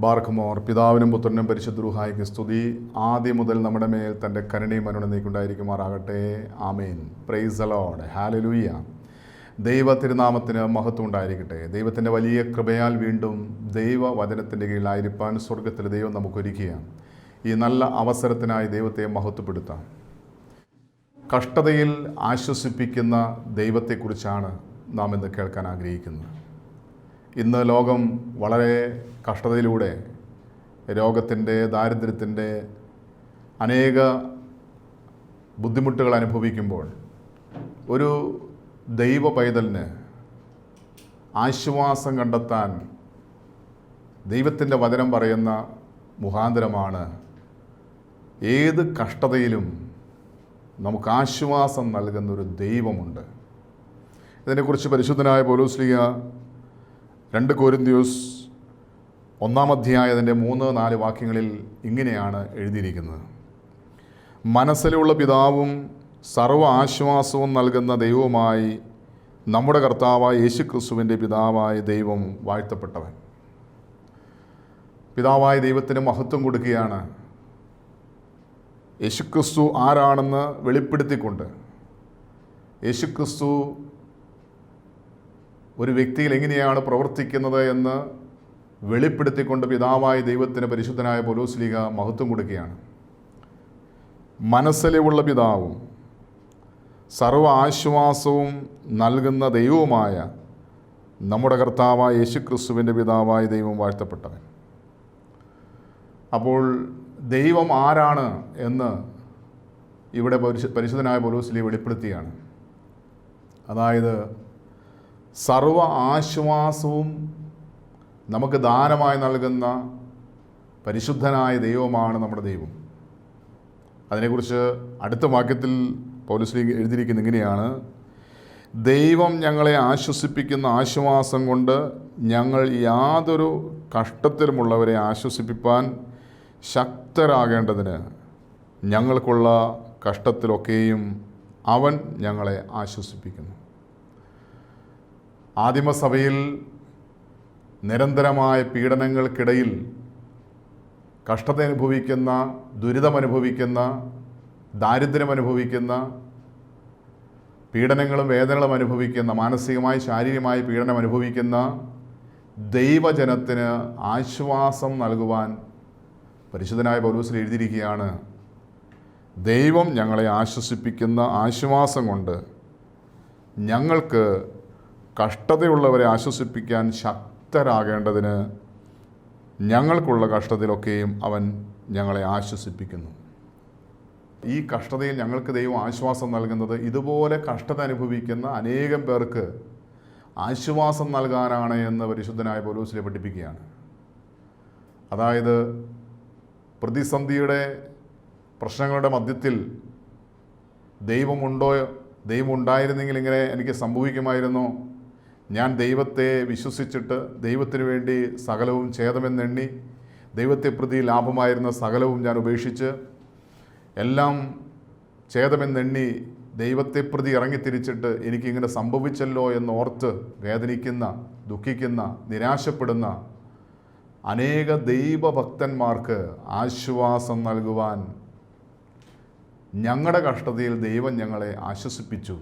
ബാർക്കുമോർ പിതാവിനും പുത്രനും പരിശുദ്ധ സ്തുതി. ആദ്യം മുതൽ നമ്മുടെ മേൽ തന്റെ കരുണയും അനുനന്ദിക്കുണ്ടായിരിക്കുമാറാകട്ടെ amen. Praise the Lord hallelujah ദൈവ തിരുനാമത്തിന് മഹത്വം ഉണ്ടായിരിക്കട്ടെ. ദൈവത്തിന്റെ വലിയ കൃപയാൽ വീണ്ടും ദൈവ വചനത്തിന്റെ കീഴിലായിരിക്കാൻ സ്വർഗത്തിൽ ദൈവം നമുക്കൊരുക്കുകയാണ്. ഈ നല്ല അവസരത്തിനായി ദൈവത്തെ മഹത്വപ്പെടുത്താം. കഷ്ടതയിൽ ആശ്വസിപ്പിക്കുന്ന ദൈവത്തെക്കുറിച്ചാണ് നാം ഇന്ന് കേൾക്കാൻ ആഗ്രഹിക്കുന്നത്. ഇന്ന് ലോകം വളരെ കഷ്ടതയിലൂടെ രോഗത്തിന്റെ ദാരിദ്ര്യത്തിന്റെ അനേക ബുദ്ധിമുട്ടുകൾ അനുഭവിക്കുമ്പോൾ ഒരു ദൈവ പൈതലിന് ആശ്വാസം കണ്ടെത്താൻ ദൈവത്തിന്റെ വചനം പറയുന്ന മുഖാന്തരമാണ് ഏത് കഷ്ടതയിലും നമുക്ക് ആശ്വാസം നൽകുന്ന ഒരു ദൈവമുണ്ട്. ഇതിനെക്കുറിച്ച് പരിശുദ്ധനായ പോലൂസ്ലിയ രണ്ട് കോരിന്ത്യൂസ് ഒന്നാം അധ്യായത്തിന്റെ മൂന്ന് നാല് വാക്യങ്ങളിൽ ഇങ്ങനെയാണ് എഴുതിയിരിക്കുന്നത്. മനസ്സിലുള്ള പിതാവും സർവ ആശ്വാസവും നൽകുന്ന ദൈവവുമായി നമ്മുടെ കർത്താവായ യേശു ക്രിസ്തുവിന്റെ പിതാവായ ദൈവം വാഴ്ത്തപ്പെട്ടവൻ. പിതാവായ ദൈവത്തിന് മഹത്വം കൊടുക്കുകയാണ്. യേശുക്രിസ്തു ആരാണെന്ന് വെളിപ്പെടുത്തിക്കൊണ്ട് യേശുക്രിസ്തു ഒരു വ്യക്തിയിൽ എങ്ങനെയാണ് പ്രവർത്തിക്കുന്നത് എന്ന് വെളിപ്പെടുത്തിക്കൊണ്ട് പിതാവായ ദൈവത്തിന് പരിശുദ്ധനായ പൊലോസ്ലിക മഹത്വം കൊടുക്കുകയാണ്. മനസ്സിലുള്ള പിതാവും സർവ ആശ്വാസവും നൽകുന്ന ദൈവവുമായ നമ്മുടെ കർത്താവായ യേശുക്രിസ്തുവിന്റെ പിതാവായ ദൈവം വാഴ്ത്തപ്പെട്ടവൻ. അപ്പോൾ ദൈവം ആരാണ് എന്ന് ഇവിടെ പരിശു പരിശുദ്ധനായ പൊലൂസിലി വെളിപ്പെടുത്തിയാണ്. അതായത് സർവ ആശ്വാസവും നമുക്ക് ദാനമായി നൽകുന്ന പരിശുദ്ധനായ ദൈവമാണ് നമ്മുടെ ദൈവം. അതിനെക്കുറിച്ച് അടുത്ത വാക്യത്തിൽ പൗലശ്രീ എഴുതിയിരിക്കുന്ന ഇങ്ങനെയാണ്. ദൈവം ഞങ്ങളെ ആശ്വസിപ്പിക്കുന്ന ആശ്വാസം കൊണ്ട് ഞങ്ങൾ യാതൊരു കഷ്ടത്തിലുമുള്ളവരെ ആശ്വസിപ്പിപ്പാൻ ശക്തരാകേണ്ടതിന് ഞങ്ങൾക്കുള്ള കഷ്ടത്തിലൊക്കെയും അവൻ ഞങ്ങളെ ആശ്വസിപ്പിക്കുന്നു. ആദിമസഭയിൽ നിരന്തരമായ പീഡനങ്ങൾക്കിടയിൽ കഷ്ടത അനുഭവിക്കുന്ന ദുരിതമനുഭവിക്കുന്ന ദാരിദ്ര്യമനുഭവിക്കുന്ന പീഡനങ്ങളും വേദനകളും അനുഭവിക്കുന്ന മാനസികമായി ശാരീരികമായി പീഡനം അനുഭവിക്കുന്ന ദൈവജനത്തിന് ആശ്വാസം നൽകുവാൻ പരിശുദ്ധനായ പൗലൂസിൽ എഴുതിയിരിക്കുകയാണ്. ദൈവം ഞങ്ങളെ ആശ്വസിപ്പിക്കുന്ന ആശ്വാസം കൊണ്ട് ഞങ്ങൾക്ക് കഷ്ടതയുള്ളവരെ ആശ്വസിപ്പിക്കാൻ ശക്തരാകേണ്ടതിന് ഞങ്ങൾക്കുള്ള കഷ്ടതയിലൊക്കെയും അവൻ ഞങ്ങളെ ആശ്വസിപ്പിക്കുന്നു. ഈ കഷ്ടതയിൽ ഞങ്ങൾക്ക് ദൈവം ആശ്വാസം നൽകുന്നത് ഇതുപോലെ കഷ്ടത അനുഭവിക്കുന്ന അനേകം പേർക്ക് ആശ്വാസം നൽകാനാണ് എന്ന് പരിശുദ്ധനായ പോലീസിലെ പഠിപ്പിക്കുകയാണ്. അതായത് പ്രതിസന്ധിയുടെ പ്രശ്നങ്ങളുടെ മധ്യത്തിൽ ദൈവമുണ്ടോ ദൈവം ഉണ്ടായിരുന്നെങ്കിൽ ഇങ്ങനെ എനിക്ക് സംഭവിക്കുമായിരുന്നോ? ഞാൻ ദൈവത്തെ വിശ്വസിച്ചിട്ട് ദൈവത്തിന് വേണ്ടി സകലവും ഛേദമെന്നെണ്ണി ദൈവത്തെ പ്രതി ലാഭമായിരുന്ന സകലവും ഞാൻ ഉപേക്ഷിച്ച് എല്ലാം ഛേദമെന്നെണ്ണി ദൈവത്തെ പ്രതി ഇറങ്ങിത്തിരിച്ചിട്ട് എനിക്കിങ്ങനെ സംഭവിച്ചല്ലോ എന്നോർത്ത് വേദനിക്കുന്ന ദുഃഖിക്കുന്ന നിരാശപ്പെടുന്ന അനേക ദൈവഭക്തന്മാർക്ക് ആശ്വാസം നൽകുവാൻ ഞങ്ങളുടെ കഷ്ടതയിൽ ദൈവം ഞങ്ങളെ ആശ്വസിപ്പിച്ചു.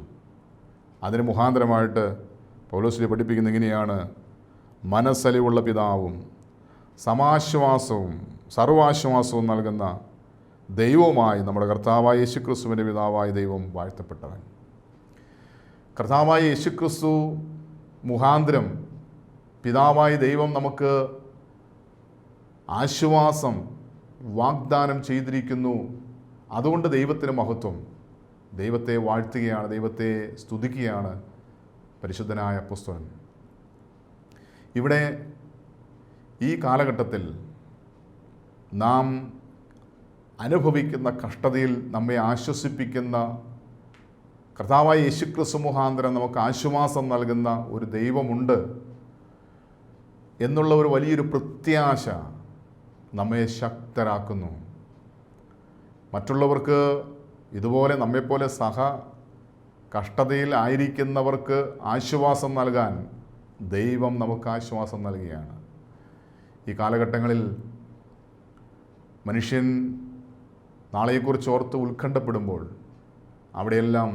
അതിന് മുഖാന്തരമായിട്ട് പൗലോസിലെ പഠിപ്പിക്കുന്ന ഇങ്ങനെയാണ് മനസ്സലിവുള്ള പിതാവും സമാശ്വാസവും സർവാശ്വാസവും നൽകുന്ന ദൈവവുമായി നമ്മുടെ കർത്താവായ യേശുക്രിസ്തുവിന്റെ പിതാവായ ദൈവം വാഴ്ത്തപ്പെട്ടവൻ. കർത്താവായ യേശുക്രിസ്തു മുഖാന്തരം പിതാവായ ദൈവം നമുക്ക് ആശ്വാസം വാഗ്ദാനം ചെയ്തിരിക്കുന്നു. അതുകൊണ്ട് ദൈവത്തിന് മഹത്വം. ദൈവത്തെ വാഴ്ത്തുകയാണ് ദൈവത്തെ സ്തുതിക്കുകയാണ്. പരിശുദ്ധനായ പുസ്തകൻ ഇവിടെ ഈ കാലഘട്ടത്തിൽ നാം അനുഭവിക്കുന്ന കഷ്ടതയിൽ നമ്മെ ആശ്വസിപ്പിക്കുന്ന കർത്താവായ യേശുക്രിസ്തു മുഖാന്തരം നമുക്ക് ആശ്വാസം നൽകുന്ന ഒരു ദൈവമുണ്ട് എന്നുള്ള ഒരു വലിയൊരു പ്രത്യാശ നമ്മെ ശക്തരാക്കുന്നു. മറ്റുള്ളവർക്ക് ഇതുപോലെ നമ്മെപ്പോലെ സഹ കഷ്ടതയിൽ ആയിരിക്കുന്നവർക്ക് ആശ്വാസം നൽകാൻ ദൈവം നമുക്ക് ആശ്വാസം നൽകുകയാണ് ഈ കാലഘട്ടങ്ങളിൽ മനുഷ്യൻ നാളെയെക്കുറിച്ച് ഓർത്ത് ഉത്കണ്ഠപ്പെടുമ്പോൾ അവിടെയെല്ലാം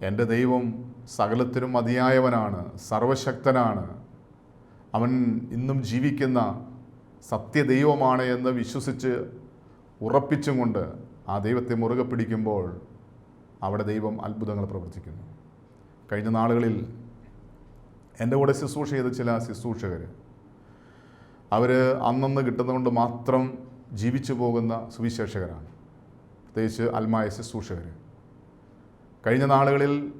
എന്റെ ദൈവം സകലത്തിനും മതിയായവനാണ് സർവശക്തനാണ്. അവൻ ഇന്നും ജീവിക്കുന്ന സത്യദൈവമാണ് എന്ന് വിശ്വസിച്ച് ഉറപ്പിച്ചും കൊണ്ട് ആ ദൈവത്തെ മുറുകെ പിടിക്കുമ്പോൾ അവിടെ ദൈവം അത്ഭുതങ്ങൾ പ്രവർത്തിക്കുന്നു. കഴിഞ്ഞ നാളുകളിൽ എന്റെ കൂടെ ശുശ്രൂഷ ചെയ്ത ചില ശുശ്രൂഷകർ അവർ അന്നന്ന് കിട്ടുന്നതുകൊണ്ട് മാത്രം ജീവിച്ചു പോകുന്ന സുവിശേഷകരാണ്. പ്രത്യേകിച്ച് അൽമായ ശുശ്രൂഷകർ. കഴിഞ്ഞ നാളുകളിൽ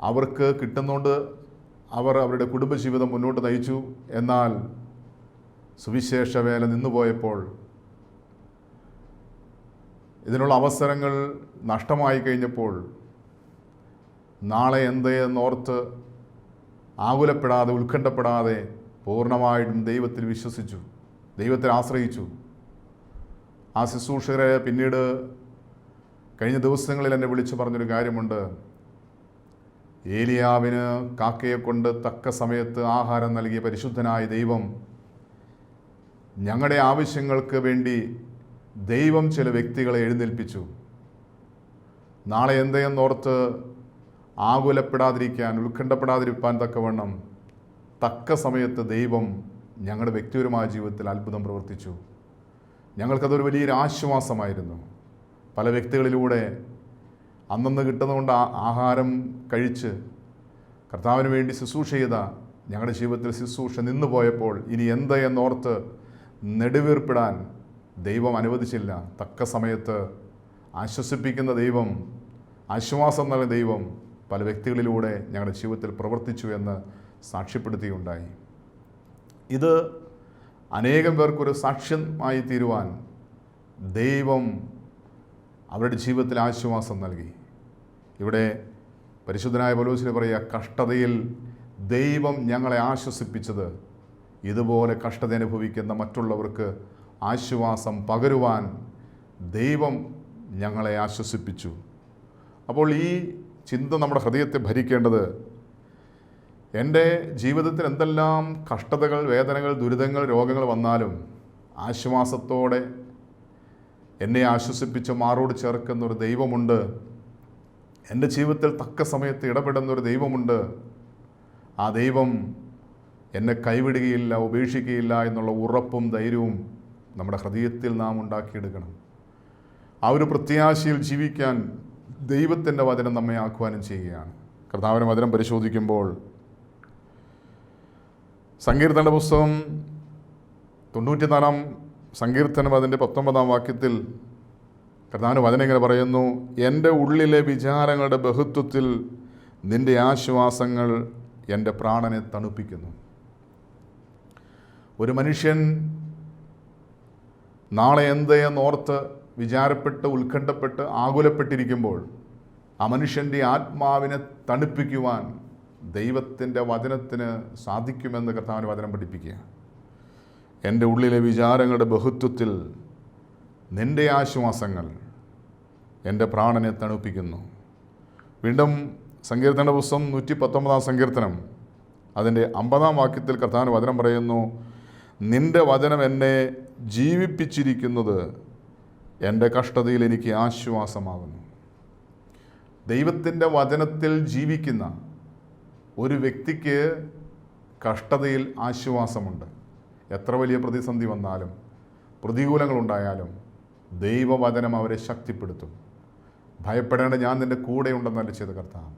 അവർക്ക് കിട്ടുന്നതുകൊണ്ട് അവർ അവരുടെ കുടുംബജീവിതം മുന്നോട്ട് നയിച്ചു. എന്നാൽ സുവിശേഷ വേല നിന്നുപോയപ്പോൾ ഇതിനുള്ള അവസരങ്ങൾ നഷ്ടമായി കഴിഞ്ഞപ്പോൾ നാളെ എന്ത് എന്നോർത്ത് ആകുലപ്പെടാതെ ഉത്കണ്ഠപ്പെടാതെ പൂർണമായിട്ടും ദൈവത്തിൽ വിശ്വസിച്ചു ദൈവത്തിൽ ആശ്രയിച്ചു. ആ ശുശ്രൂഷകരെ പിന്നീട് കഴിഞ്ഞ ദിവസങ്ങളിൽ എന്നെ വിളിച്ചു പറഞ്ഞൊരു കാര്യമുണ്ട്. ഏലിയാവിന് കാക്കയെ കൊണ്ട് തക്ക സമയത്ത് ആഹാരം നൽകിയ പരിശുദ്ധനായ ദൈവം ഞങ്ങളുടെ ആവശ്യങ്ങൾക്ക് വേണ്ടി ദൈവം ചില വ്യക്തികളെ എഴുന്നേൽപ്പിച്ചു. നാളെ എന്തെയെന്നോർത്ത് ആകുലപ്പെടാതിരിക്കാൻ ഉത്കണ്ഠപ്പെടാതിരിക്കാൻ തക്കവണ്ണം തക്ക സമയത്ത് ദൈവം ഞങ്ങളുടെ വ്യക്തിപരമായ ജീവിതത്തിൽ അത്ഭുതം പ്രവർത്തിച്ചു. ഞങ്ങൾക്കതൊരു വലിയൊരു ആശ്വാസമായിരുന്നു. പല വ്യക്തികളിലൂടെ അന്നന്ന് കിട്ടുന്നതുകൊണ്ട് ആഹാരം കഴിച്ച് കർത്താവിന് വേണ്ടി ശുശ്രൂഷ ചെയ്ത ഞങ്ങളുടെ ജീവിതത്തിൽ ശുശ്രൂഷ നിന്നു പോയപ്പോൾ ഇനി എന്ത് എന്നോർത്ത് നെടുവീർപ്പിടാൻ ദൈവം അനുവദിച്ചില്ല. തക്ക സമയത്ത് ആശ്വസിപ്പിക്കുന്ന ദൈവം ആശ്വാസം നൽകുന്ന ദൈവം പല വ്യക്തികളിലൂടെ ഞങ്ങളുടെ ജീവിതത്തിൽ പ്രവർത്തിച്ചു എന്ന് സാക്ഷ്യപ്പെടുത്തിയുണ്ടായി. ഇത് അനേകം പേർക്കൊരു സാക്ഷ്യമായി തീരുവാൻ ദൈവം അവരുടെ ജീവിതത്തിൽ ആശ്വാസം നൽകി. ഇവിടെ പരിശുദ്ധനായ പൗലോസിന് പറയുക കഷ്ടതയിൽ ദൈവം ഞങ്ങളെ ആശ്വസിപ്പിച്ചത് ഇതുപോലെ കഷ്ടത അനുഭവിക്കുന്ന മറ്റുള്ളവർക്ക് ആശ്വാസം പകരുവാൻ ദൈവം ഞങ്ങളെ ആശ്വസിപ്പിച്ചു. അപ്പോൾ ഈ ചിന്ത നമ്മുടെ ഹൃദയത്തെ ഭരിക്കേണ്ടത് എന്റെ ജീവിതത്തിൽ എന്തെല്ലാം കഷ്ടതകൾ വേദനകൾ ദുരിതങ്ങൾ രോഗങ്ങൾ വന്നാലും ആശ്വാസത്തോടെ എന്നെ ആശ്വസിപ്പിച്ച് മാറോട് ചേർക്കുന്നൊരു ദൈവമുണ്ട്. എന്റെ ജീവിതത്തിൽ തക്ക സമയത്ത് ഇടപെടുന്നൊരു ദൈവമുണ്ട്. ആ ദൈവം എന്നെ കൈവിടുകയില്ല ഉപേക്ഷിക്കുകയില്ല എന്നുള്ള ഉറപ്പും ധൈര്യവും നമ്മുടെ ഹൃദയത്തിൽ നാം ഉണ്ടാക്കിയെടുക്കണം. ആ ഒരു പ്രത്യാശയിൽ ജീവിക്കാൻ ദൈവത്തിന്റെ വചനം നമ്മെ ആഹ്വാനം ചെയ്യുകയാണ്. കർത്താവിന്റെ വചനം പരിശോധിക്കുമ്പോൾ സങ്കീർത്തന പുസ്തകം തൊണ്ണൂറ്റിനാലാം സങ്കീർത്തനം അതിന്റെ പത്തൊമ്പതാം വാക്യത്തിൽ കർത്താവിന് വചനം ഇങ്ങനെ പറയുന്നു എന്റെ ഉള്ളിലെ വിചാരങ്ങളുടെ ബഹുത്വത്തിൽ നിന്റെ ആശ്വാസങ്ങൾ എന്റെ പ്രാണനെ തണുപ്പിക്കുന്നു. ഒരു മനുഷ്യൻ നാളെ എന്ത് എന്നോർത്ത് വിചാരപ്പെട്ട് ഉത്കണ്ഠപ്പെട്ട് ആകുലപ്പെട്ടിരിക്കുമ്പോൾ ആ മനുഷ്യന്റെ ആത്മാവിനെ തണുപ്പിക്കുവാൻ ദൈവത്തിന്റെ വചനത്തിന് സാധിക്കുമെന്ന് കർത്താവിന് വചനം പഠിപ്പിക്കുക എന്റെ ഉള്ളിലെ വിചാരങ്ങളുടെ ബഹുത്വത്തിൽ നിന്റെ ആശ്വാസങ്ങൾ എന്റെ പ്രാണനെ തണുപ്പിക്കുന്നു. വീണ്ടും സങ്കീർത്തന പുസ്തകം നൂറ്റി പത്തൊമ്പതാം സങ്കീർത്തനം. അതിന്റെ അമ്പതാം വാക്യത്തിൽ കർത്താവിന് വചനം പറയുന്നു നിന്റെ വചനം എന്നെ ജീവിപ്പിച്ചിരിക്കുന്നത് എന്റെ കഷ്ടതയിൽ എനിക്ക് ആശ്വാസമാകുന്നു. ദൈവത്തിന്റെ വചനത്തിൽ ജീവിക്കുന്ന ഒരു വ്യക്തിക്ക് കഷ്ടതയിൽ ആശ്വാസമുണ്ട്. എത്ര വലിയ പ്രതിസന്ധി വന്നാലും പ്രതികൂലങ്ങളുണ്ടായാലും ദൈവവചനം അവരെ ശക്തിപ്പെടുത്തും. ഭയപ്പെടേണ്ട ഞാൻ നിന്റെ കൂടെ ഉണ്ടെന്നല്ല ചെയ്ത കർത്താവ്.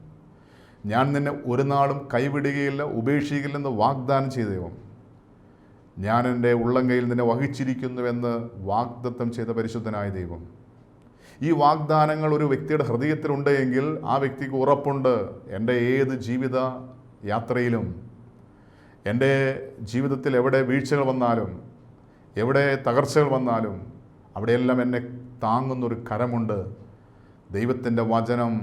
ഞാൻ നിന്നെ ഒരു നാളും കൈവിടുകയില്ല ഉപേക്ഷിക്കില്ലെന്ന് വാഗ്ദാനം ചെയ്ത ദൈവം ഞാൻ എന്റെ ഉള്ളങ്കയിൽ നിന്നെ വഹിച്ചിരിക്കുന്നുവെന്ന് വാഗ്ദത്തം ചെയ്ത പരിശുദ്ധനായ ദൈവം. ഈ വാഗ്ദാനങ്ങൾ ഒരു വ്യക്തിയുടെ ഹൃദയത്തിലുണ്ട് എങ്കിൽ ആ വ്യക്തിക്ക് ഉറപ്പുണ്ട്. എന്റെ ഏത് ജീവിത യാത്രയിലും എന്റെ ജീവിതത്തിൽ എവിടെ വീഴ്ചകൾ വന്നാലും എവിടെ തകർച്ചകൾ വന്നാലും അവിടെയെല്ലാം എന്നെ താങ്ങുന്നൊരു കരമുണ്ട്. ദൈവത്തിന്റെ വചനം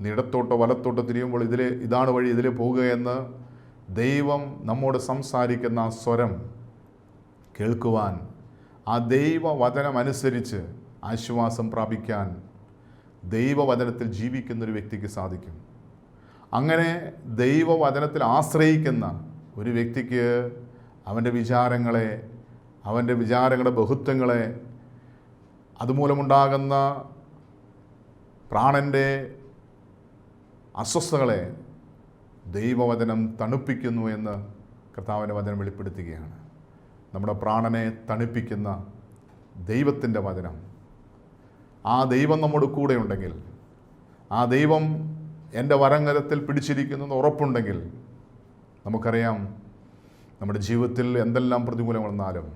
നിടത്തോട്ടോ വലത്തോട്ടോ തിരിയുമ്പോൾ ഇതിലെ ഇതാണ് വഴി ഇതിലെ പോകുക എന്ന് ദൈവം നമ്മോട് സംസാരിക്കുന്ന ആ സ്വരം കേൾക്കുവാൻ ആ ദൈവവചനമനുസരിച്ച് ആശ്വാസം പ്രാപിക്കാൻ ദൈവവചനത്തിൽ ജീവിക്കുന്ന ഒരു വ്യക്തിക്ക് സാധിക്കും. അങ്ങനെ ദൈവവചനത്തിൽ ആശ്രയിക്കുന്ന ഒരു വ്യക്തിക്ക് അവന്റെ വിചാരങ്ങളെ അവന്റെ വിചാരങ്ങളുടെ ബഹുത്വങ്ങളെ അതുമൂലമുണ്ടാകുന്ന പ്രാണന്റെ അസ്വസ്ഥകളെ ദൈവവചനം തണുപ്പിക്കുന്നു എന്ന് കർത്താവിന്റെ വചനം വെളിപ്പെടുത്തുകയാണ്. നമ്മുടെ പ്രാണനെ തണുപ്പിക്കുന്ന ദൈവത്തിന്റെ വചനം. ആ ദൈവം നമ്മുടെ കൂടെ ഉണ്ടെങ്കിൽ ആ ദൈവം എന്റെ വരങ്കരത്തിൽ പിടിച്ചിരിക്കുന്നത് ഉറപ്പുണ്ടെങ്കിൽ നമുക്കറിയാം നമ്മുടെ ജീവിതത്തിൽ എന്തെല്ലാം പ്രതികൂലം വന്നാലും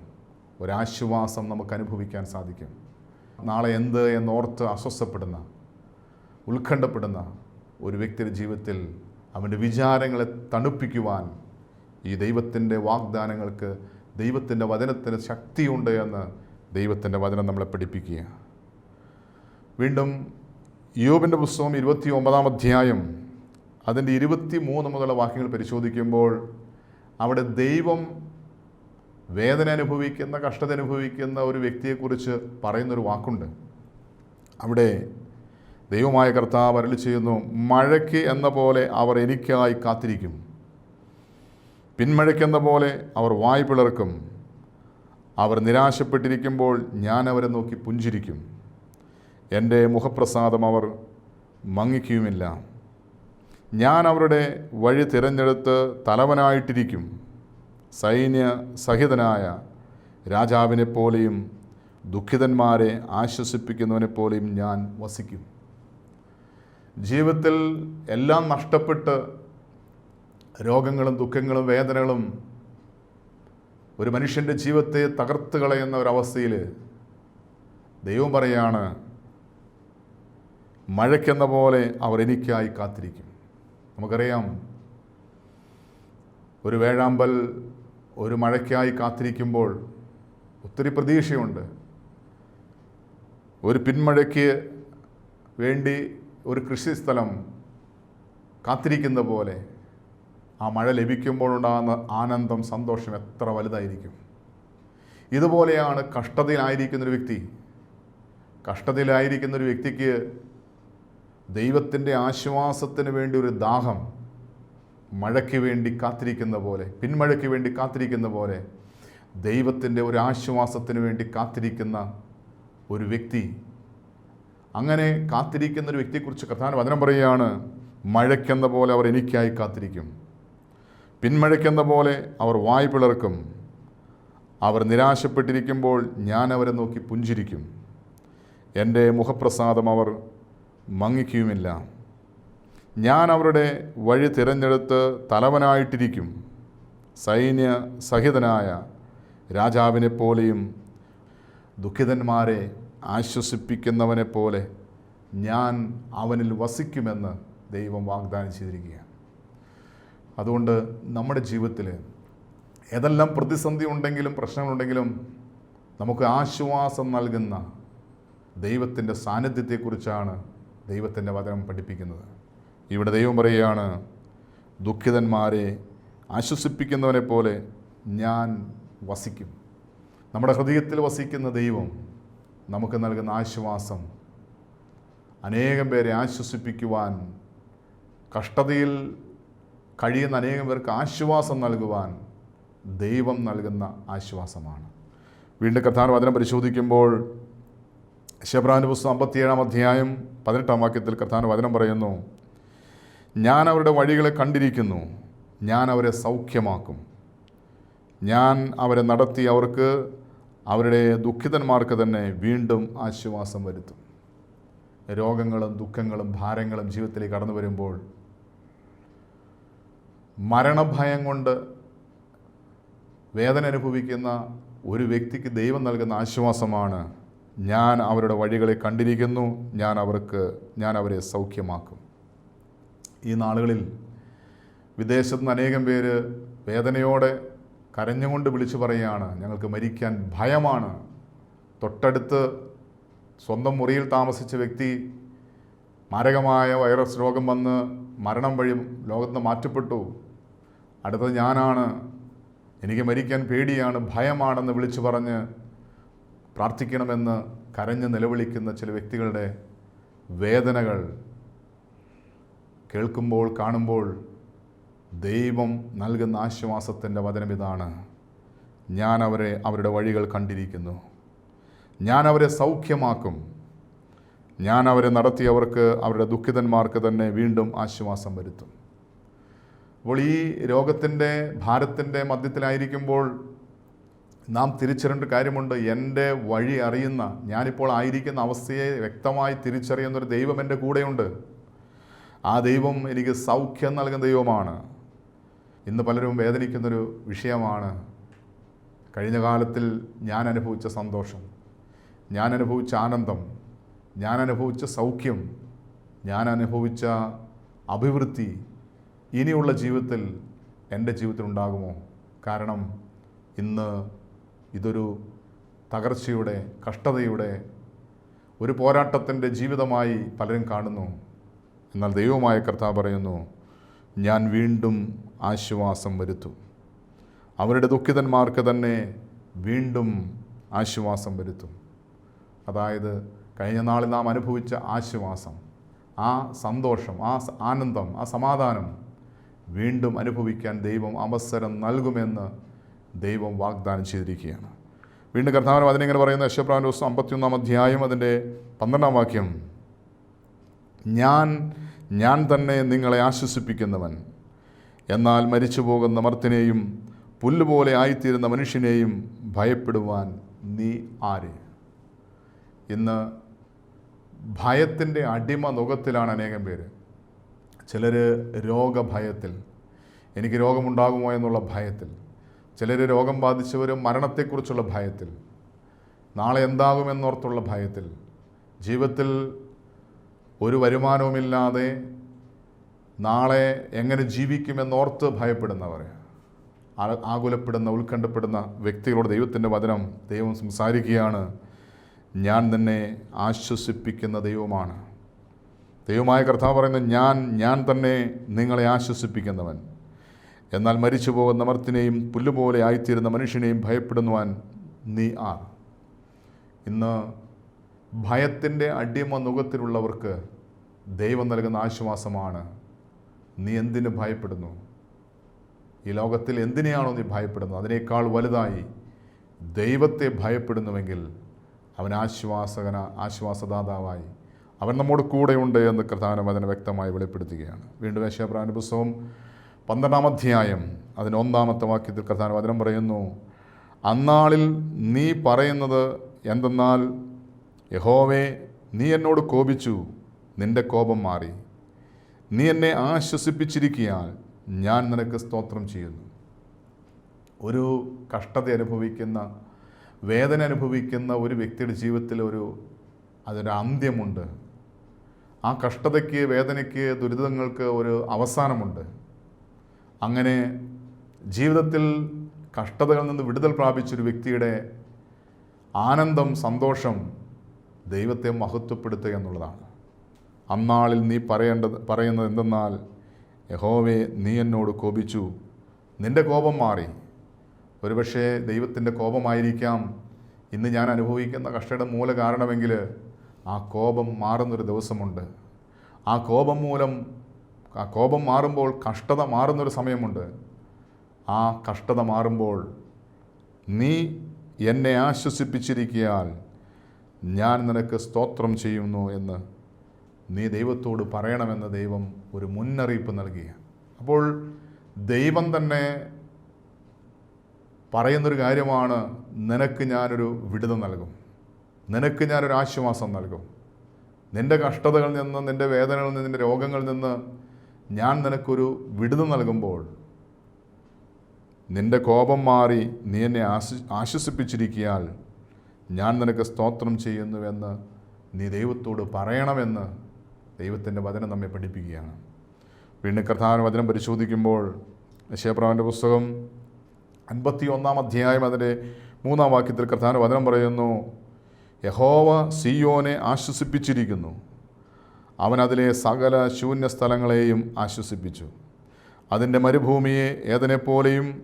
ഒരാശ്വാസം നമുക്ക് അനുഭവിക്കാൻ സാധിക്കും. നാളെ എന്ത് എന്നോർത്ത് അസ്വസ്ഥപ്പെടുന്ന ഉത്കണ്ഠപ്പെടുന്ന ഒരു വ്യക്തിയുടെ ജീവിതത്തിൽ അവന്റെ വിചാരങ്ങളെ തണുപ്പിക്കുവാൻ ഈ ദൈവത്തിന്റെ വാഗ്ദാനങ്ങൾക്ക് ദൈവത്തിന്റെ വചനത്തിന് ശക്തിയുണ്ട് എന്ന് ദൈവത്തിന്റെ വചനം നമ്മളെ പഠിപ്പിക്കുക. വീണ്ടും യോബിന്റെ പുസ്തകം ഇരുപത്തി ഒമ്പതാം അധ്യായം അതിന്റെ ഇരുപത്തി മൂന്ന് മുതലുള്ള വാക്യങ്ങൾ പരിശോധിക്കുമ്പോൾ അവിടെ ദൈവം വേദന അനുഭവിക്കുന്ന കഷ്ടത അനുഭവിക്കുന്ന ഒരു വ്യക്തിയെക്കുറിച്ച് പറയുന്നൊരു വാക്കുണ്ട്. അവിടെ ദൈവമായ കർത്താവ് അരളി ചെയ്യുന്നു മഴയ്ക്ക് എന്ന പോലെ അവർ എനിക്കായി കാത്തിരിക്കും. പിന്മഴയ്ക്കെന്ന പോലെ അവർ വായ് പിളർക്കും. അവർ നിരാശപ്പെട്ടിരിക്കുമ്പോൾ ഞാൻ അവരെ നോക്കി പുഞ്ചിരിക്കും. എന്റെ മുഖപ്രസാദം അവർ മങ്ങിക്കുമില്ല. ഞാൻ അവരുടെ വഴി തിരഞ്ഞെടുത്ത് തലവനായിട്ടിരിക്കും. സൈന്യ സഹിതനായ രാജാവിനെ പോലെയും ദുഃഖിതന്മാരെ ആശ്വസിപ്പിക്കുന്നവനെ പോലെയും ഞാൻ വസിക്കും. ജീവിതത്തിൽ എല്ലാം നഷ്ടപ്പെട്ട് രോഗങ്ങളും ദുഃഖങ്ങളും വേദനകളും ഒരു മനുഷ്യന്റെ ജീവിതത്തെ തകർത്ത് കളയുന്ന ഒരവസ്ഥയിൽ ദൈവം പറയാണ് മഴയ്ക്കെന്ന പോലെ അവർ എനിക്കായി കാത്തിരിക്കും. നമുക്കറിയാം ഒരു വേഴാമ്പൽ ഒരു മഴയ്ക്കായി കാത്തിരിക്കുമ്പോൾ ഒത്തിരി പ്രതീക്ഷയുണ്ട്. ഒരു പിന്മഴയ്ക്ക് വേണ്ടി ഒരു കൃഷിസ്ഥലം കാത്തിരിക്കുന്ന പോലെ ആ മഴ ലഭിക്കുമ്പോഴുണ്ടാകുന്ന ആനന്ദം സന്തോഷം എത്ര വലുതായിരിക്കും. ഇതുപോലെയാണ് കഷ്ടതയിലായിരിക്കുന്നൊരു വ്യക്തി. കഷ്ടതയിലായിരിക്കുന്നൊരു വ്യക്തിക്ക് ദൈവത്തിന്റെ ആശ്വാസത്തിന് വേണ്ടി ഒരു ദാഹം മഴയ്ക്ക് വേണ്ടി കാത്തിരിക്കുന്ന പോലെ പിന്മഴയ്ക്ക് വേണ്ടി കാത്തിരിക്കുന്ന പോലെ ദൈവത്തിന്റെ ഒരു ആശ്വാസത്തിന് വേണ്ടി കാത്തിരിക്കുന്ന ഒരു വ്യക്തി. അങ്ങനെ കാത്തിരിക്കുന്ന ഒരു വ്യക്തിയെക്കുറിച്ച് കഥാന വചനം പറയുകയാണ് മഴയ്ക്കെന്ന പോലെ അവർ എനിക്കായി കാത്തിരിക്കും. പിന്മഴയ്ക്കെന്ന പോലെ അവർ വായ് പിളർക്കും. അവർ നിരാശപ്പെട്ടിരിക്കുമ്പോൾ ഞാൻ അവരെ നോക്കി പുഞ്ചിരിക്കും. എന്റെ മുഖപ്രസാദം അവർ മങ്ങിക്കുമില്ല. ഞാൻ അവരുടെ വഴി തിരഞ്ഞെടുത്ത് തലവനായിട്ടിരിക്കും. സൈന്യ സഹിതനായ രാജാവിനെ പോലെയും ദുഃഖിതന്മാരെ ആശ്വസിപ്പിക്കുന്നവനെ പോലെ ഞാൻ അവനിൽ വസിക്കുമെന്ന് ദൈവം വാഗ്ദാനം ചെയ്തിരിക്കുകയാണ്. അതുകൊണ്ട് നമ്മുടെ ജീവിതത്തിൽ ഏതെല്ലാം പ്രതിസന്ധി ഉണ്ടെങ്കിലും പ്രശ്നങ്ങളുണ്ടെങ്കിലും നമുക്ക് ആശ്വാസം നൽകുന്ന ദൈവത്തിന്റെ സാന്നിധ്യത്തെക്കുറിച്ചാണ് ദൈവത്തിന്റെ വചനം പഠിപ്പിക്കുന്നത്. ഇവിടെ ദൈവം പറയുകയാണ് ദുഃഖിതന്മാരെ ആശ്വസിപ്പിക്കുന്നവനെ പോലെ ഞാൻ വസിക്കും. നമ്മുടെ ഹൃദയത്തിൽ വസിക്കുന്ന ദൈവം നമുക്ക് നൽകുന്ന ആശ്വാസം അനേകം പേരെ ആശ്വസിപ്പിക്കുവാൻ കഷ്ടതയിൽ കഴിയുന്ന അനേകം പേർക്ക് ആശ്വാസം നൽകുവാൻ ദൈവം നൽകുന്ന ആശ്വാസമാണ്. വീണ്ടും കഥാർ വചനം പരിശോധിക്കുമ്പോൾ ശബ്രാന്റെ പുസ്തകം അമ്പത്തിയേഴാം അധ്യായം പതിനെട്ടാം വാക്യത്തിൽ കഥാൻ വചനം പറയുന്നു ഞാൻ അവരുടെ വഴികളെ കണ്ടിരിക്കുന്നു. ഞാൻ അവരെ സൗഖ്യമാക്കും. ഞാൻ അവരെ നടത്തി അവർക്ക് അവരുടെ ദുഃഖിതന്മാർക്ക് തന്നെ വീണ്ടും ആശ്വാസം വരുത്തും. രോഗങ്ങളും ദുഃഖങ്ങളും ഭാരങ്ങളും ജീവിതത്തിലേക്ക് കടന്നു വരുമ്പോൾ മരണഭയം കൊണ്ട് വേദന അനുഭവിക്കുന്ന ഒരു വ്യക്തിക്ക് ദൈവം നൽകുന്ന ആശ്വാസമാണ്. ഞാൻ അവരുടെ വഴികളെ കണ്ടിരിക്കുന്നു. ഞാൻ അവർക്ക് ഞാൻ അവരെ സൗഖ്യമാക്കും. ഈ നാളുകളിൽ വിദേശത്ത് നിന്ന് അനേകം പേര് വേദനയോടെ കരഞ്ഞുകൊണ്ട് വിളിച്ചു പറയുകയാണ്. ഞങ്ങൾക്ക് മരിക്കാൻ ഭയമാണ്. തൊട്ടടുത്ത് സ്വന്തം മുറിയിൽ താമസിച്ച വ്യക്തി മാരകമായ വൈറസ് രോഗം വന്ന് മരണം വഴി ലോകത്ത് മാറ്റപ്പെട്ടു. അടുത്തത് ഞാനാണ്. എനിക്ക് മരിക്കാൻ പേടിയാണ് ഭയമാണെന്ന് വിളിച്ചു പറഞ്ഞ് പ്രാർത്ഥിക്കണമെന്ന് കരഞ്ഞ് നിലവിളിക്കുന്ന ചില വ്യക്തികളുടെ വേദനകൾ കേൾക്കുമ്പോൾ കാണുമ്പോൾ ദൈവം നൽകുന്ന ആശ്വാസത്തിന്റെ വചനം ഇതാണ്. ഞാൻ അവരെ അവരുടെ വഴികൾ കണ്ടിരിക്കുന്നു. ഞാൻ അവരെ സൗഖ്യമാക്കും. ഞാൻ അവരെ നടത്തിയവർക്ക് അവരുടെ ദുഃഖിതന്മാർക്ക് തന്നെ വീണ്ടും ആശ്വാസം വരുത്തും. അപ്പോൾ ഈ രോഗത്തിന്റെ ഭാരത്തിന്റെ മധ്യത്തിലായിരിക്കുമ്പോൾ നാം തിരിച്ചറിയേണ്ട കാര്യമുണ്ട്. എന്റെ വഴി അറിയുന്ന ഞാനിപ്പോൾ ആയിരിക്കുന്ന അവസ്ഥയെ വ്യക്തമായി തിരിച്ചറിയുന്ന ഒരു ദൈവം എന്റെ കൂടെയുണ്ട്. ആ ദൈവം എനിക്ക് സൗഖ്യം നൽകുന്ന ദൈവമാണ്. ഇന്ന് പലരും വേദനിക്കുന്നൊരു വിഷയമാണ്. കഴിഞ്ഞ കാലത്തിൽ ഞാൻ അനുഭവിച്ച സന്തോഷം ഞാൻ അനുഭവിച്ച ആനന്ദം ഞാൻ അനുഭവിച്ച സൗഖ്യം ഞാൻ അനുഭവിച്ച അഭിവൃദ്ധി ഇനിയുള്ള ജീവിതത്തിൽ എന്റെ ജീവിതത്തിൽ ഉണ്ടാകുമോ കാരണം ഇന്ന് ഇതൊരു തകർച്ചയുടെ കഷ്ടതയുടെ ഒരു പോരാട്ടത്തിന്റെ ജീവിതമായി പലരും കാണുന്നു. എന്നാൽ ദൈവമായ കർത്താവ് പറയുന്നു ഞാൻ വീണ്ടും ആശ്വാസം വരുത്തും. അവരുടെ ദുഃഖിതന്മാർക്ക് തന്നെ വീണ്ടും ആശ്വാസം വരുത്തും. അതായത് കഴിഞ്ഞ നാളിൽ നാം അനുഭവിച്ച ആശ്വാസം ആ സന്തോഷം ആ ആനന്ദം ആ സമാധാനം വീണ്ടും അനുഭവിക്കാൻ ദൈവം അവസരം നൽകുമെന്ന് ദൈവം വാഗ്ദാനം ചെയ്തിരിക്കുകയാണ്. വീണ്ടും കർത്താവിനും അതിനിങ്ങനെ പറയുന്ന യശപ്രാൻ ദിവസം അമ്പത്തിയൊന്നാം അധ്യായം അതിന്റെ പന്ത്രണ്ടാം വാക്യം. ഞാൻ ഞാൻ തന്നെ നിങ്ങളെ ആശ്വസിപ്പിക്കുന്നവൻ. എന്നാൽ മരിച്ചു പോകുന്ന മർത്തിനെയും പുല്ലുപോലെ ആയിത്തീരുന്ന മനുഷ്യനെയും ഭയപ്പെടുവാൻ നീ ആര്? ഇന്ന് ഭയത്തിന്റെ അടിമ നുഖത്തിലാണ് അനേകം പേര്. ചിലർ രോഗഭയത്തിൽ എനിക്ക് രോഗമുണ്ടാകുമോ എന്നുള്ള ഭയത്തിൽ ചിലർ രോഗം ബാധിച്ചവർ മരണത്തെക്കുറിച്ചുള്ള ഭയത്തിൽ നാളെ എന്താകുമെന്നോർത്തുള്ള ഭയത്തിൽ ജീവിതത്തിൽ ഒരു വരുമാനവുമില്ലാതെ നാളെ എങ്ങനെ ജീവിക്കുമെന്നോർത്ത് ഭയപ്പെടുന്നവർ ആകുലപ്പെടുന്ന ഉത്കണ്ഠപ്പെടുന്ന വ്യക്തികളോട് ദൈവത്തിന്റെ വചനം ദൈവം സംസാരിക്കുകയാണ്. ഞാൻ തന്നെ ആശ്വസിപ്പിക്കുന്ന ദൈവമാണ്. ദൈവമായ കർത്താവ് പറയുന്നത് ഞാൻ ഞാൻ തന്നെ നിങ്ങളെ ആശ്വസിപ്പിക്കുന്നവൻ. എന്നാൽ മരിച്ചു പോകുന്ന മർത്തിനെയും പുല്ലുപോലെ ആയിത്തീരുന്ന മനുഷ്യനെയും ഭയപ്പെടുന്നുവാൻ നീ ആർ. ഇന്ന് ഭയത്തിന്റെ അടിമ നുഖത്തിലുള്ളവർക്ക് ദൈവം നൽകുന്ന ആശ്വാസമാണ് നീ എന്തിന് ഭയപ്പെടുന്നു? ഈ ലോകത്തിൽ എന്തിനെയാണോ നീ ഭയപ്പെടുന്നത്? അതിനേക്കാൾ വലുതായി ദൈവത്തെ ഭയപ്പെടുന്നുവെങ്കിൽ അവൻ ആശ്വാസകന ആശ്വാസദാതാവായി അവൻ നമ്മോട് കൂടെയുണ്ട് എന്ന് കർത്താവിനെ അതിനെ വ്യക്തമായി വെളിപ്പെടുത്തുകയാണ്. വീണ്ടും യശപ്രാന പുസ്തകം പന്ത്രണ്ടാം അധ്യായം അതിന് ഒന്നാമത്തെ വാക്യത്തിൽ കർത്താനം വചനം പറയുന്നു അന്നാളിൽ നീ പറയുന്നത് എന്തെന്നാൽ യഹോവേ നീ എന്നോട് കോപിച്ചു നിന്റെ കോപം മാറി. നീ എന്നെ ആശ്വസിപ്പിച്ചിരിക്കിയാൽ ഞാൻ നിനക്ക് സ്തോത്രം ചെയ്യുന്നു. ഒരു കഷ്ടത അനുഭവിക്കുന്ന വേദന അനുഭവിക്കുന്ന ഒരു വ്യക്തിയുടെ ജീവിതത്തിൽ ഒരു അതൊരു അന്ത്യമുണ്ട്. ആ കഷ്ടതയ്ക്ക് വേദനയ്ക്ക് ദുരിതങ്ങൾക്ക് ഒരു അവസാനമുണ്ട്. അങ്ങനെ ജീവിതത്തിൽ കഷ്ടതകളിൽ നിന്ന് വിടുതൽ പ്രാപിച്ചൊരു വ്യക്തിയുടെ ആനന്ദം സന്തോഷം ദൈവത്തെ മഹത്വപ്പെടുത്തുക എന്നുള്ളതാണ്. അന്നാളിൽ നീ പറയേണ്ടത് പറയുന്നത് എന്തെന്നാൽ യഹോവെ നീ എന്നോട് കോപിച്ചു. നിന്റെ കോപം മാറി. ഒരുപക്ഷേ ദൈവത്തിന്റെ കോപമായിരിക്കാം. ഇന്ന് ഞാൻ അനുഭവിക്കുന്ന കഷ്ടയുടെ മൂല കാരണമെങ്കിൽ ആ കോപം മാറുന്നൊരു ദിവസമുണ്ട്. ആ കോപം മൂലം ആ കോപം മാറുമ്പോൾ കഷ്ടത മാറുന്നൊരു സമയമുണ്ട്. ആ കഷ്ടത മാറുമ്പോൾ നീ എന്നെ ആശ്വസിപ്പിച്ചിരിക്കിയാൽ ഞാൻ നിനക്ക് സ്തോത്രം ചെയ്യുന്നു എന്ന് നീ ദൈവത്തോട് പറയണമെന്ന് ദൈവം ഒരു മുന്നറിയിപ്പ് നൽകി അപ്പോൾ ദൈവം തന്നെ പറയുന്നൊരു കാര്യമാണ് നിനക്ക് ഞാനൊരു വിടുത നൽകും. നിനക്ക് ഞാനൊരു ആശ്വാസം നൽകും. നിന്റെ കഷ്ടതകളിൽ നിന്ന് നിന്റെ വേദനകളിൽ നിന്ന് നിന്റെ രോഗങ്ങളിൽ നിന്ന് ഞാൻ നിനക്കൊരു വിടുതൽ നൽകുമ്പോൾ നിന്റെ കോപം മാറി നീ എന്നെ ആശ്വ ആശ്വസിപ്പിച്ചിരിക്കിയാൽ ഞാൻ നിനക്ക് സ്തോത്രം ചെയ്യുന്നുവെന്ന് നീ ദൈവത്തോട് പറയണമെന്ന് ദൈവത്തിന്റെ വചനം നമ്മെ പഠിപ്പിക്കുകയാണ്. വീണ്ടും കർത്താവിന്റെ വചനം പരിശോധിക്കുമ്പോൾ നിശയപ്രാവിന്റെ പുസ്തകം അൻപത്തി ഒന്നാം അധ്യായം അതിന്റെ മൂന്നാം വാക്യത്തിൽ കർത്താവിന്റെ വചനം പറയുന്നു യഹോവ സിയോനെ ആശ്വസിപ്പിച്ചിരിക്കുന്നു. അവൻ അതിലെ സകല ശൂന്യ സ്ഥലങ്ങളെയും ആശ്വസിപ്പിച്ചു. അതിന്റെ മരുഭൂമിയെ ഏതനെപ്പോലെയും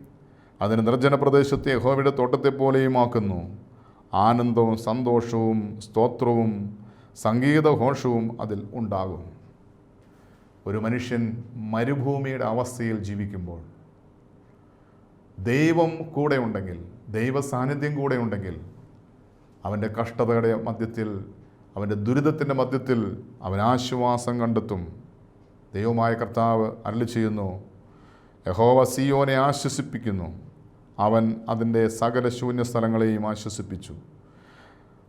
അതിന് നിർജന പ്രദേശത്തെ യഹോവയുടെ തോട്ടത്തെപ്പോലെയും ആക്കുന്നു. ആനന്ദവും സന്തോഷവും സ്തോത്രവും സംഗീതഘോഷവും അതിൽ ഉണ്ടാകും. ഒരു മനുഷ്യൻ മരുഭൂമിയുടെ അവസ്ഥയിൽ ജീവിക്കുമ്പോൾ ദൈവം കൂടെ ഉണ്ടെങ്കിൽ ദൈവ സാന്നിധ്യം കൂടെ ഉണ്ടെങ്കിൽ അവന്റെ കഷ്ടതയുടെ മധ്യത്തിൽ അവന്റെ ദുരിതത്തിന്റെ മധ്യത്തിൽ അവൻ ആശ്വാസം കണ്ടെത്തും. ദൈവമായ കർത്താവ് അരളി ചെയ്യുന്നു. യഹോവ സിയോനെ ആശ്വസിപ്പിക്കുന്നു. അവൻ അതിന്റെ സകല ശൂന്യ സ്ഥലങ്ങളെയും ആശ്വസിപ്പിച്ചു.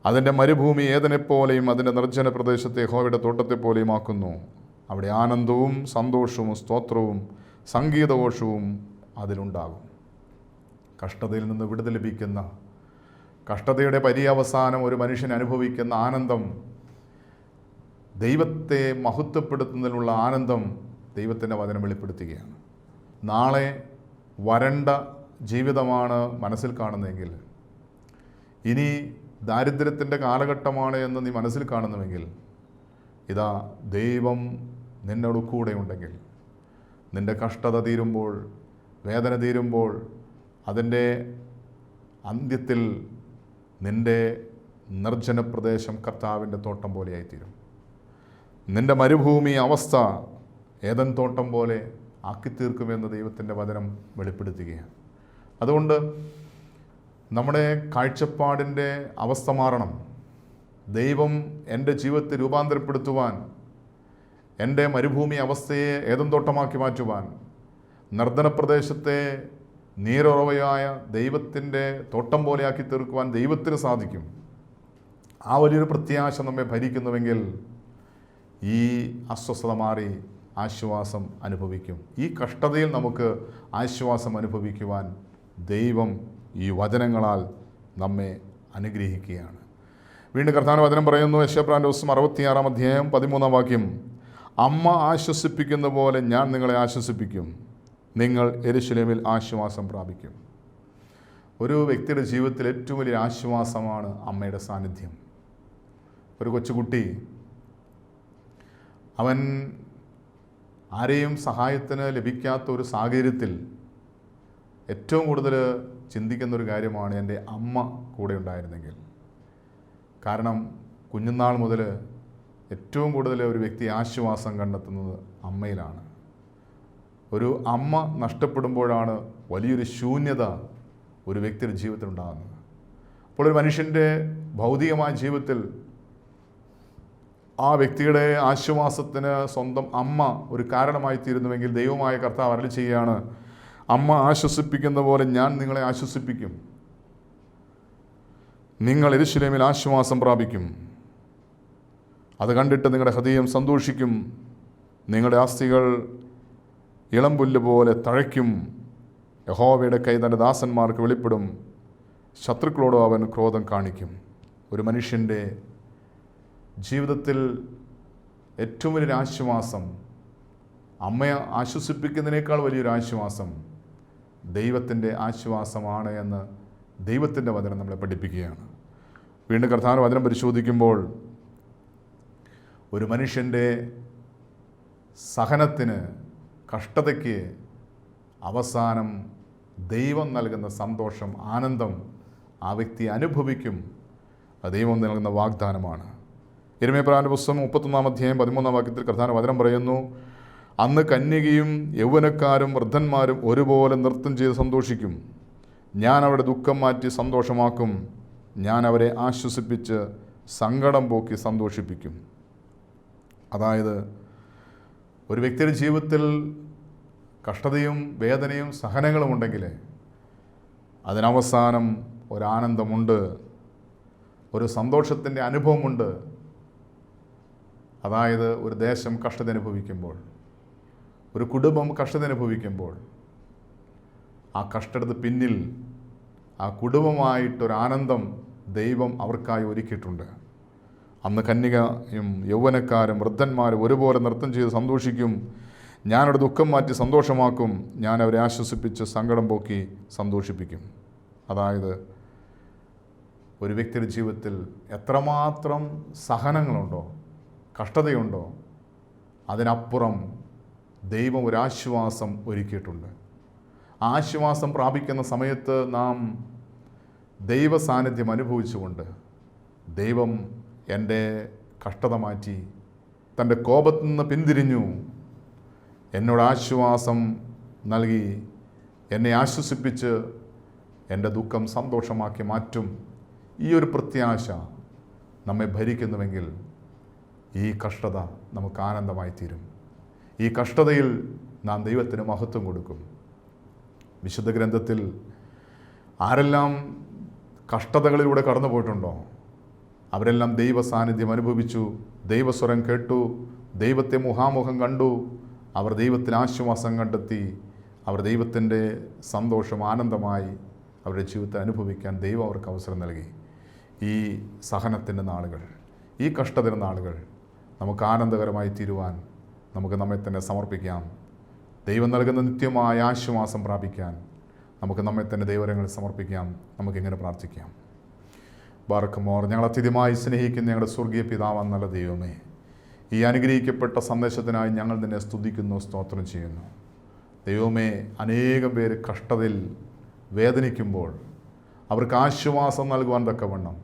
അതിന്റെ മരുഭൂമി ഏതനെപ്പോലെയും അതിന്റെ നിർജന പ്രദേശത്തെ യഹോവയുടെ തോട്ടത്തെപ്പോലെയും ആക്കുന്നു. അവിടെ ആനന്ദവും സന്തോഷവും സ്തോത്രവും സംഗീതഘോഷവും അതിലുണ്ടാകും. കഷ്ടതയിൽ നിന്ന് വിടുതൽ ലഭിക്കുന്ന കഷ്ടതയുടെ പര്യവസാനം ഒരു മനുഷ്യൻ അനുഭവിക്കുന്ന ആനന്ദം ദൈവത്തെ മഹത്വപ്പെടുത്തുന്നതിനുള്ള ആനന്ദം ദൈവത്തിന്റെ വചനം വെളിപ്പെടുത്തുകയാണ്. നാളെ വരണ്ട ജീവിതമാണ് മനസ്സിൽ കാണുന്നതെങ്കിൽ ഇനി ദാരിദ്ര്യത്തിന്റെ കാലഘട്ടമാണ് എന്ന് നീ മനസ്സിൽ കാണുന്നുവെങ്കിൽ ഇതാ ദൈവം നിന്നോട് കൂടെ ഉണ്ടെങ്കിൽ നിന്റെ കഷ്ടത തീരുമ്പോൾ വേദന തീരുമ്പോൾ അതിന്റെ അന്ത്യത്തിൽ നിന്റെ നിർജന പ്രദേശം കർത്താവിന്റെ തോട്ടം പോലെയായിത്തീരും. നിന്റെ മരുഭൂമി അവസ്ഥ ഏതൻ തോട്ടം പോലെ ആക്കിത്തീർക്കുമെന്ന് ദൈവത്തിന്റെ വചനം വെളിപ്പെടുത്തുകയാണ്. അതുകൊണ്ട് നമ്മുടെ കാഴ്ചപ്പാടിന്റെ അവസ്ഥ മാറണം. ദൈവം എന്റെ ജീവിതത്തെ രൂപാന്തരപ്പെടുത്തുവാൻ എന്റെ മരുഭൂമി അവസ്ഥയെ ഏതും തോട്ടമാക്കി മാറ്റുവാൻ നർദ്ദന പ്രദേശത്തെ നീരുറവയായ ദൈവത്തിന്റെ തോട്ടം പോലെയാക്കി തീർക്കുവാൻ ദൈവത്തിന് സാധിക്കും. ആ വലിയൊരു പ്രത്യാശ നമ്മെ ഭരിക്കുന്നുവെങ്കിൽ ഈ അസ്വസ്ഥത മാറി ആശ്വാസം അനുഭവിക്കും. ഈ കഷ്ടതയിൽ നമുക്ക് ആശ്വാസം അനുഭവിക്കുവാൻ ദൈവം ഈ വചനങ്ങളാൽ നമ്മെ അനുഗ്രഹിക്കുകയാണ്. വീണ്ടും കർത്താൻ വചനം പറയുന്നു യശപ്രാന്റെ ദിവസം അറുപത്തിയാറാം അധ്യായം പതിമൂന്നാം വാക്യം അമ്മ ആശ്വസിപ്പിക്കുന്ന പോലെ ഞാൻ നിങ്ങളെ ആശ്വസിപ്പിക്കും. നിങ്ങൾ എരുശലേമിൽ ആശ്വാസം പ്രാപിക്കും. ഒരു വ്യക്തിയുടെ ജീവിതത്തിൽ ഏറ്റവും വലിയ ആശ്വാസമാണ് അമ്മയുടെ സാന്നിധ്യം. ഒരു കൊച്ചുകുട്ടി അവൻ ആരെയും സഹായത്തിന് ലഭിക്കാത്ത ഒരു സാഹചര്യത്തിൽ ഏറ്റവും കൂടുതൽ ചിന്തിക്കുന്ന ഒരു കാര്യമാണ് എന്റെ അമ്മ കൂടെ ഉണ്ടായിരുന്നെങ്കിൽ. കാരണം കുഞ്ഞുനാൾ മുതൽ ഏറ്റവും കൂടുതൽ ഒരു വ്യക്തി ആശ്വാസം കണ്ടെത്തുന്നത് അമ്മയിലാണ്. ഒരു അമ്മ നഷ്ടപ്പെടുമ്പോഴാണ് വലിയൊരു ശൂന്യത ഒരു വ്യക്തിയുടെ ജീവിതത്തിൽ ഉണ്ടാകുന്നത് അപ്പോൾ ഒരു മനുഷ്യന്റെ ഭൗതികമായ ജീവിതത്തിൽ ആ വ്യക്തിയുടെ ആശ്വാസത്തിന് സ്വന്തം അമ്മ ഒരു കാരണമായി തീരുന്നുവെങ്കിൽ ദൈവമായ കർത്താവ് അരളി ചെയ്യുകയാണ് അമ്മ ആശ്വസിപ്പിക്കുന്ന പോലെ ഞാൻ നിങ്ങളെ ആശ്വസിപ്പിക്കും. നിങ്ങൾ എരുശലേമിൽ ആശ്വാസം പ്രാപിക്കും. അത് കണ്ടിട്ട് നിങ്ങളുടെ ഹൃദയം സന്തോഷിക്കും. നിങ്ങളുടെ ആസ്തികൾ ഇളം പുല്ല് പോലെ തഴയ്ക്കും. യഹോവയുടെ കൈ തന്റെ ദാസന്മാർക്ക് വെളിപ്പെടും. ശത്രുക്കളോടും അവൻ ക്രോധം കാണിക്കും. ഒരു മനുഷ്യന്റെ ജീവിതത്തിൽ ഏറ്റവും വലിയൊരു ആശ്വാസം അമ്മയെ ആശ്വസിപ്പിക്കുന്നതിനേക്കാൾ വലിയൊരു ആശ്വാസം ദൈവത്തിന്റെ ആശ്വാസമാണ് എന്ന് ദൈവത്തിന്റെ വചനം നമ്മളെ പഠിപ്പിക്കുകയാണ്. വീണ്ടും കർത്താവ് വചനം പരിശോധിക്കുമ്പോൾ ഒരു മനുഷ്യന്റെ സഹനത്തിന് കഷ്ടതയ്ക്ക് അവസാനം ദൈവം നൽകുന്ന സന്തോഷം ആനന്ദം ആ വ്യക്തി അനുഭവിക്കും. ദൈവം നൽകുന്ന വാഗ്ദാനമാണ്. എരുമേപ്രാന്റെ പുസ്തകം മുപ്പത്തൊന്നാം അധ്യായം പതിമൂന്നാം വാക്യത്തിൽ പ്രധാന വചനം പറയുന്നു അന്ന് കന്യകയും യൗവനക്കാരും വൃദ്ധന്മാരും ഒരുപോലെ നൃത്തം ചെയ്ത് സന്തോഷിക്കും. ഞാൻ അവരുടെ ദുഃഖം മാറ്റി സന്തോഷമാക്കും. ഞാൻ അവരെ ആശ്വസിപ്പിച്ച് സങ്കടം പോക്കി സന്തോഷിപ്പിക്കും. അതായത് ഒരു വ്യക്തിയുടെ ജീവിതത്തിൽ കഷ്ടതയും വേദനയും സഹനങ്ങളും ഉണ്ടെങ്കിൽ അതിനവസാനം ഒരാനന്ദമുണ്ട് ഒരു സന്തോഷത്തിന്റെ അനുഭവമുണ്ട്. അതായത് ഒരു ദേശം കഷ്ടത അനുഭവിക്കുമ്പോൾ ഒരു കുടുംബം കഷ്ടത അനുഭവിക്കുമ്പോൾ ആ കഷ്ടത പിന്നിൽ ആ കുടുംബമായിട്ടൊരാനന്ദം ദൈവം അവർക്കായി ഒരുക്കിയിട്ടുണ്ട്. അന്ന് കന്യകയും യൗവനക്കാരും വൃദ്ധന്മാരും ഒരുപോലെ നൃത്തം ചെയ്ത് സന്തോഷിക്കും. ഞാനവിടെ ദുഃഖം മാറ്റി സന്തോഷമാക്കും. ഞാൻ അവരെ ആശ്വസിപ്പിച്ച് സങ്കടം പോക്കി സന്തോഷിപ്പിക്കും. അതായത് ഒരു വ്യക്തിയുടെ ജീവിതത്തിൽ എത്രമാത്രം സഹനങ്ങളുണ്ടോ കഷ്ടതയുണ്ടോ അതിനപ്പുറം ദൈവം ഒരാശ്വാസം ഒരുക്കിയിട്ടുണ്ട്. ആശ്വാസം പ്രാപിക്കുന്ന സമയത്ത് നാം ദൈവ സാന്നിധ്യം അനുഭവിച്ചുകൊണ്ട് ദൈവം എന്റെ കഷ്ടത മാറ്റി തന്റെ കോപത്തു നിന്ന് പിന്തിരിഞ്ഞു. എന്നോട് ആശ്വാസം നൽകി എന്നെ ആശ്വസിപ്പിച്ച് എന്റെ ദുഃഖം സന്തോഷമാക്കി മാറ്റും. ഈ ഒരു പ്രത്യാശ നമ്മെ ഭരിക്കുന്നുവെങ്കിൽ ഈ കഷ്ടത നമുക്ക് ആനന്ദമായി തീരും ഈ കഷ്ടതയിൽ നാം ദൈവത്തിന് മഹത്വം കൊടുക്കും. വിശുദ്ധ ഗ്രന്ഥത്തിൽ ആരെല്ലാം കഷ്ടതകളിലൂടെ കടന്നു പോയിട്ടുണ്ടോ അവരെല്ലാം ദൈവ സാന്നിധ്യം അനുഭവിച്ചു. ദൈവസ്വരം കേട്ടു. ദൈവത്തെ മുഹാമുഖം കണ്ടു. അവർ ദൈവത്തിന് ആശ്വാസം കണ്ടെത്തി. അവർ ദൈവത്തിന്റെ സന്തോഷം ആനന്ദമായി അവരുടെ ജീവിതത്തെ അനുഭവിക്കാൻ ദൈവം അവർക്ക് അവസരം നൽകി. ഈ സഹനത്തിന്റെ നാളുകൾ ഈ കഷ്ടത്തിന്റെ നാളുകൾ നമുക്ക് ആനന്ദകരമായി തീരുവാൻ നമുക്ക് നമ്മെ തന്നെ സമർപ്പിക്കാം. ദൈവം നൽകുന്ന നിത്യമായ ആശ്വാസം പ്രാപിക്കാൻ നമുക്ക് നമ്മെ തന്നെ ദൈവരങ്ങളിൽ സമർപ്പിക്കാം. നമുക്കിങ്ങനെ പ്രാർത്ഥിക്കാം. ബാർക്കമോർ ഞങ്ങൾ അത്യധികമായി സ്നേഹിക്കുന്ന ഞങ്ങളുടെ സ്വർഗീയ പിതാവ് എന്നുള്ള ദൈവമേ. ഈ അനുഗ്രഹിക്കപ്പെട്ട സന്ദേശത്തിനായി ഞങ്ങൾ നിന്നെ സ്തുതിക്കുന്നു സ്തോത്രം ചെയ്യുന്നു. ദൈവമേ അനേകം പേര് കഷ്ടതയിൽ വേദനിക്കുമ്പോൾ അവർക്ക് ആശ്വാസം നൽകുവാൻ തക്കവണ്ണം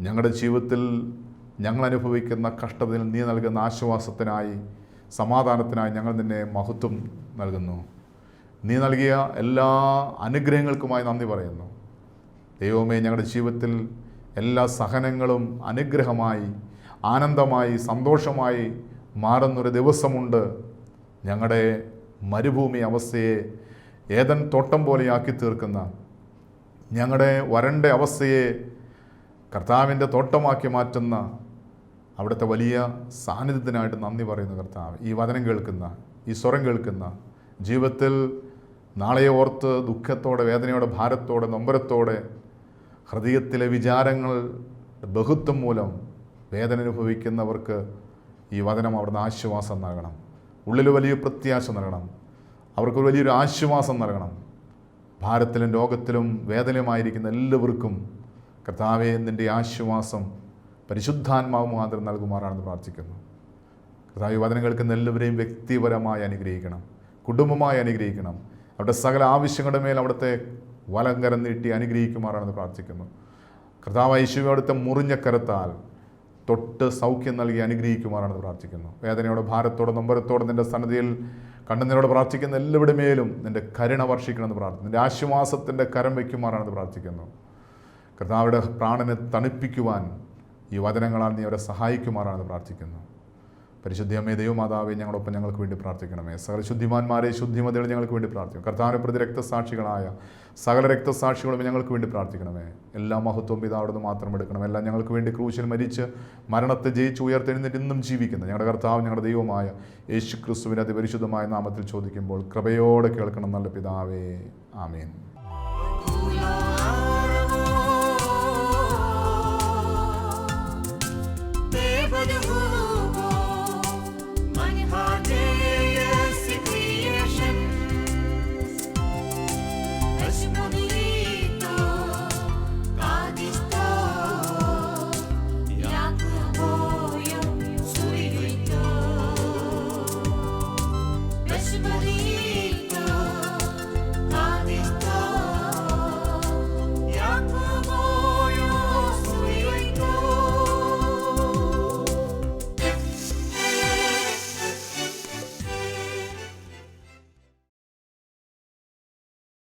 ഞങ്ങളുടെ ജീവിതത്തിൽ ഞങ്ങൾ അനുഭവിക്കുന്ന കഷ്ടതയിൽ നീ നൽകുന്ന ആശ്വാസത്തിനായി സമാധാനത്തിനായി ഞങ്ങൾ നിന്നെ മഹത്വം നൽകുന്നു. നീ നൽകിയ എല്ലാ അനുഗ്രഹങ്ങൾക്കുമായി നന്ദി പറയുന്നു. ദൈവമേ ഞങ്ങളുടെ ജീവിതത്തിൽ എല്ലാ സഹനങ്ങളും അനുഗ്രഹമായി ആനന്ദമായി സന്തോഷമായി മാറുന്നൊരു ദിവസമുണ്ട്. ഞങ്ങളുടെ മരുഭൂമി അവസ്ഥയെ ഏതൻ തോട്ടം പോലെയാക്കി തീർക്കുന്ന ഞങ്ങളുടെ വരണ്ട അവസ്ഥയെ കർത്താവിന്റെ തോട്ടമാക്കി മാറ്റുന്ന അവിടുത്തെ വലിയ സാന്നിധ്യത്തിനായിട്ട് നന്ദി പറയുന്നു കർത്താവ്. ഈ വചനം കേൾക്കുന്ന ഈ സ്വരം കേൾക്കുന്ന ജീവിതത്തിൽ നാളെ ഓർത്ത് ദുഃഖത്തോടെ വേദനയോടെ ഭാരത്തോടെ നൊമ്പരത്തോടെ ഹൃദയത്തിലെ വിചാരങ്ങൾ ബഹുത്വം മൂലം വേദന അനുഭവിക്കുന്നവർക്ക് ഈ വചനം അവിടുന്ന് ആശ്വാസം നൽകണം. ഉള്ളിൽ വലിയ പ്രത്യാശ നൽകണം. അവർക്ക് വലിയൊരു ആശ്വാസം നൽകണം. ഭാരത്തിലും രോഗത്തിലും വേദനയുമായിരിക്കുന്ന എല്ലാവർക്കും കർത്താവെ നിന്റെ ആശ്വാസം പരിശുദ്ധാത്മാവ് മാത്രം നൽകുമാറാണെന്ന് പ്രാർത്ഥിക്കുന്നു. കർത്താവ് വചനം കേൾക്കുന്ന എല്ലാവരെയും വ്യക്തിപരമായി അനുഗ്രഹിക്കണം. കുടുംബമായി അനുഗ്രഹിക്കണം. അവരുടെ സകല ആവശ്യങ്ങളുടെ മേൽ അവിടുത്തെ വലങ്കരം നീട്ടി അനുഗ്രഹിക്കുമാറാണെന്ന് പ്രാർത്ഥിക്കുന്നു. കർത്താവ് യേശുവിനടുത്ത മുറിഞ്ഞ കരത്താൽ തൊട്ട് സൗഖ്യം നൽകി അനുഗ്രഹിക്കുമാറാണെന്ന് പ്രാർത്ഥിക്കുന്നു. വേദനയോടെ ഭാരത്തോടെ നൊമ്പരത്തോടെ നിന്റെ സന്നദ്ധിയിൽ കണ്ണുനീരോടെ പ്രാർത്ഥിക്കുന്ന എല്ലാവരുടെ മേലും നിന്റെ കരുണ വർഷിക്കണമെന്ന് പ്രാർത്ഥിക്കുന്നു. നിന്റെ ആശ്വാസത്തിന്റെ കരം വയ്ക്കുമാറാണെന്ന് പ്രാർത്ഥിക്കുന്നു. കർത്താവിടെ പ്രാണനെ തണുപ്പിക്കുവാൻ ഈ വചനങ്ങളാൽ നീ അവരെ സഹായിക്കുമാറാണെന്ന് പ്രാർത്ഥിക്കുന്നു. പരിശുദ്ധിയമ്മേ ദൈവമാതാവേ ഞങ്ങളൊപ്പം ഞങ്ങൾക്ക് വേണ്ടി പ്രാർത്ഥിക്കണമേ. സകല ശുദ്ധിമാന്മാരെ ശുദ്ധിമതികൾ ഞങ്ങൾക്ക് വേണ്ടി പ്രാർത്ഥിക്കും. കർത്താവിനെ പ്രതി രക്തസാക്ഷികളായ സകല രക്തസാക്ഷികളും ഞങ്ങൾക്ക് വേണ്ടി പ്രാർത്ഥിക്കണമേ. എല്ലാ മഹത്വവും പിതാവിടുന്ന് മാത്രം എടുക്കണം. എല്ലാം ഞങ്ങൾക്ക് വേണ്ടി ക്രൂശിൽ മരിച്ച് മരണത്തെ ജയിച്ച് ഉയർത്തെഴുന്നേറ്റ് ഇന്നും ജീവിക്കുന്ന ഞങ്ങളുടെ കർത്താവ് ഞങ്ങളുടെ ദൈവമായ യേശു ക്രിസ്തുവിന്റെ അതിപരിശുദ്ധമായ നാമത്തിൽ ചോദിക്കുമ്പോൾ കൃപയോടെ കേൾക്കണം നല്ല പിതാവേ. ആമേൻ.